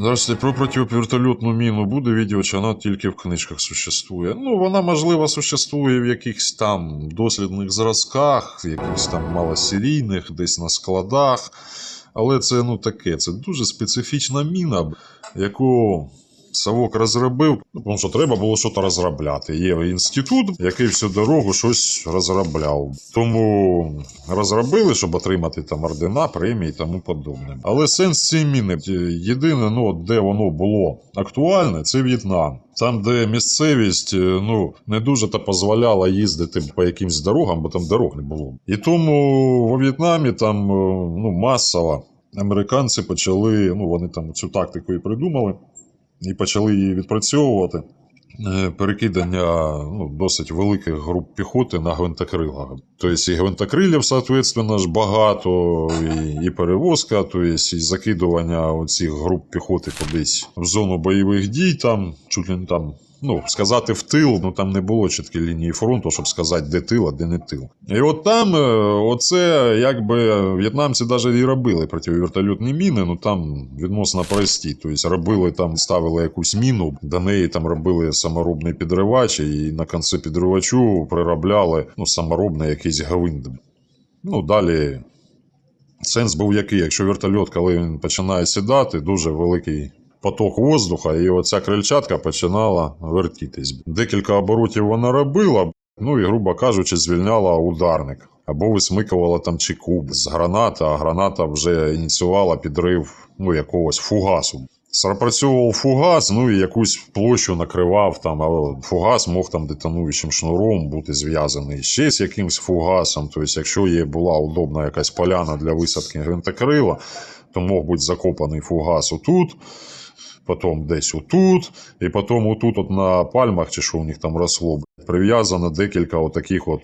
Здравствуйте, про противовертольотну міну буде відео, чи вона тільки в книжках существує. Ну, вона, можливо, существує в якихось там дослідних зразках, якихось там малосерійних, десь на складах. Але це ну таке, це дуже специфічна міна, яку Савок розробив, тому що треба було щось розробляти. Є інститут, який всю дорогу щось розробляв. Тому розробили, щоб отримати там ордена, премії і тому подобне. Але сенс цієї міни, єдине, ну, де воно було актуальне, це В'єтнам. Там, де місцевість е, ну, не дуже та дозволяла їздити по якимсь дорогам, бо там дорог не було. І тому во В'єтнамі там е, ну, масово американці почали, ну вони там цю тактику і придумали, і почали її відпрацьовувати. Е, Перекидання ну, досить великих груп піхоти на гвинтокрила. Тобто і гвинтокрилів, соответственно, ж багато, і, і перевозка, тобто і закидування оцих груп піхоти кудись в зону бойових дій, там чуть ли не там. Ну, сказати в тил, ну там не було чіткої лінії фронту, щоб сказати, де тил, а де не тил. І от там, е, оце якби в'єтнамці навіть і робили противовертольотні міни, ну там відносно прості. Тобто робили там, ставили якусь міну, до неї там робили саморобний підривач, і на кінці підривачу приробляли ну, саморобний якийсь гвинт. Ну, далі сенс був який, якщо вертольот, коли він починає сідати, дуже великий поток воздуха, і оця крильчатка починала вертітись. Декілька оборотів вона робила, ну і, грубо кажучи, звільняла ударник. Або висмикувала там чеку з граната, а граната вже ініціювала підрив ну, якогось фугасу. Запрацьовував фугас, ну і якусь площу накривав там, а фугас мог там детонуючим шнуром бути зв'язаний ще з якимсь фугасом. Тобто, якщо є була удобна якась поляна для висадки гвинтокрила, то мог бути закопаний фугас отут, потім десь отут, і потім отут от на пальмах, чи що у них там росло, прив'язано декілька отаких от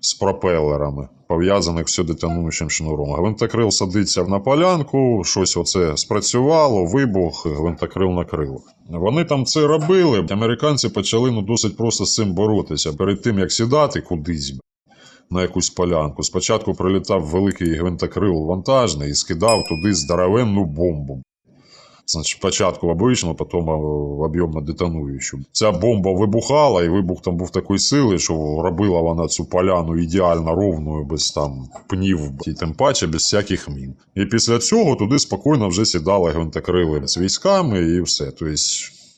з пропелерами, пов'язаних все детонуючим шнуром. Гвинтокрил садиться на полянку, щось оце спрацювало, вибух, гвинтокрил накрило. Вони там це робили. Американці почали ну, досить просто з цим боротися. Перед тим як сідати кудись. На якусь полянку. Спочатку прилітав великий гвинтокрил вантажний і скидав туди здоровенну бомбу. Значить, спочатку обичну, потім е, об'ємно детонуючу. Ця бомба вибухала, і вибух там був такої сили, що робила вона цю поляну ідеально ровною, без там пнів, і тим паче без всяких мін. І після цього туди спокійно вже сідали гвинтокрили з військами і все. Тобто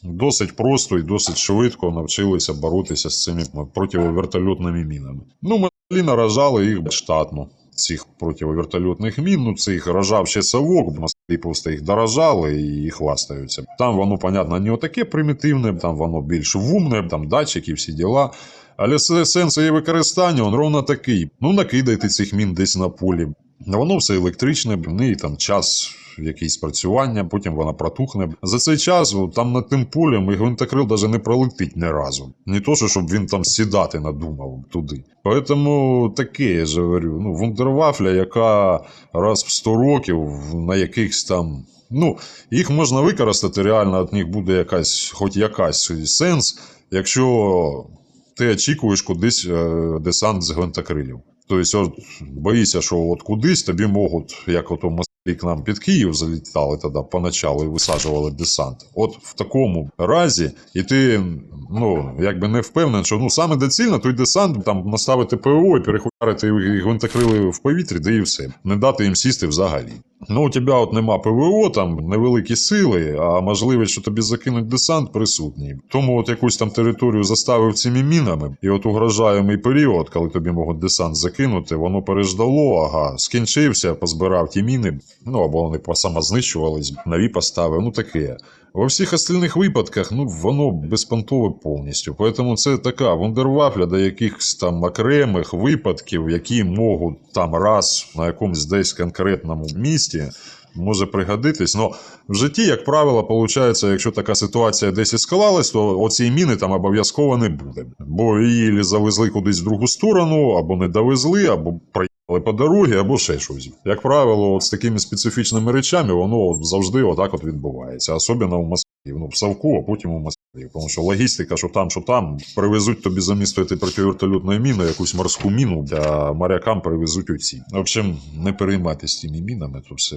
досить просто і досить швидко навчилися боротися з цими противовертольотними мінами. Ну, ми наражали їх штатно. Цих противовертольотних мін, ну це їх рожав ще совок, москалі просто їх дорожали і хвастаються. Там воно, понятно, не отаке примітивне, там воно більш вумне, там датчики, всі діла. Але се- сенс її використання він ровно такий. Ну, накидайте цих мін десь на полі. Воно все електричне, в неї там час якісь працювання, потім вона протухне. За цей час там над тим полем і гвинтокрил навіть не пролетить ні разу. Не то, що щоб він там сідати надумав туди. Поэтому таке, я ж говорю, ну, вундервафля, яка раз в 100 років на якихось там. Ну, їх можна використати, реально від них буде якась, хоч якась сенс, якщо ти очікуєш кудись е, десант з гвинтокрилів. Тобто, боїшся, що от кудись тобі можуть, як ото москалі к нам під Київ залітали тоді поначалу і висаджували десант. От в такому разі, і ти ну, якби не впевнений, що ну, саме доцільно той десант там наставити ПВО і перехуярити їх гвинтокрили в повітрі, де і все. Не дати їм сісти взагалі. Ну, у тебе от нема ПВО, там невеликі сили, а можливість, що тобі закинуть десант, присутні. Тому от якусь там територію заставив цими мінами, і от угрожаємий період, коли тобі можуть десант закинути, воно переждало, ага, скінчився, позбирав ті міни, ну або вони самознищувались, нові поставив, ну таке. Во всіх остальних випадках, ну, воно безпонтове повністю. Тому це така вундервафля до якихось там окремих випадків, які можуть там раз на якомусь десь конкретному місті може пригодитись. Но в житті, як правило, виходить, якщо така ситуація десь і склалась, то оцієї міни там обов'язково не буде. Бо її завезли кудись в другу сторону, або не довезли, або проїхали по дорозі, або ще щось. Як правило, от з такими специфічними речами воно завжди отак от відбувається, особливо в Москві. Ну, в Савку, а потім у Москві. Тому що логістика, що там, що там, привезуть тобі замість цієї противертольотної міни якусь морську міну, а морякам привезуть оці. В общем, не переймайтесь цими мінами, то все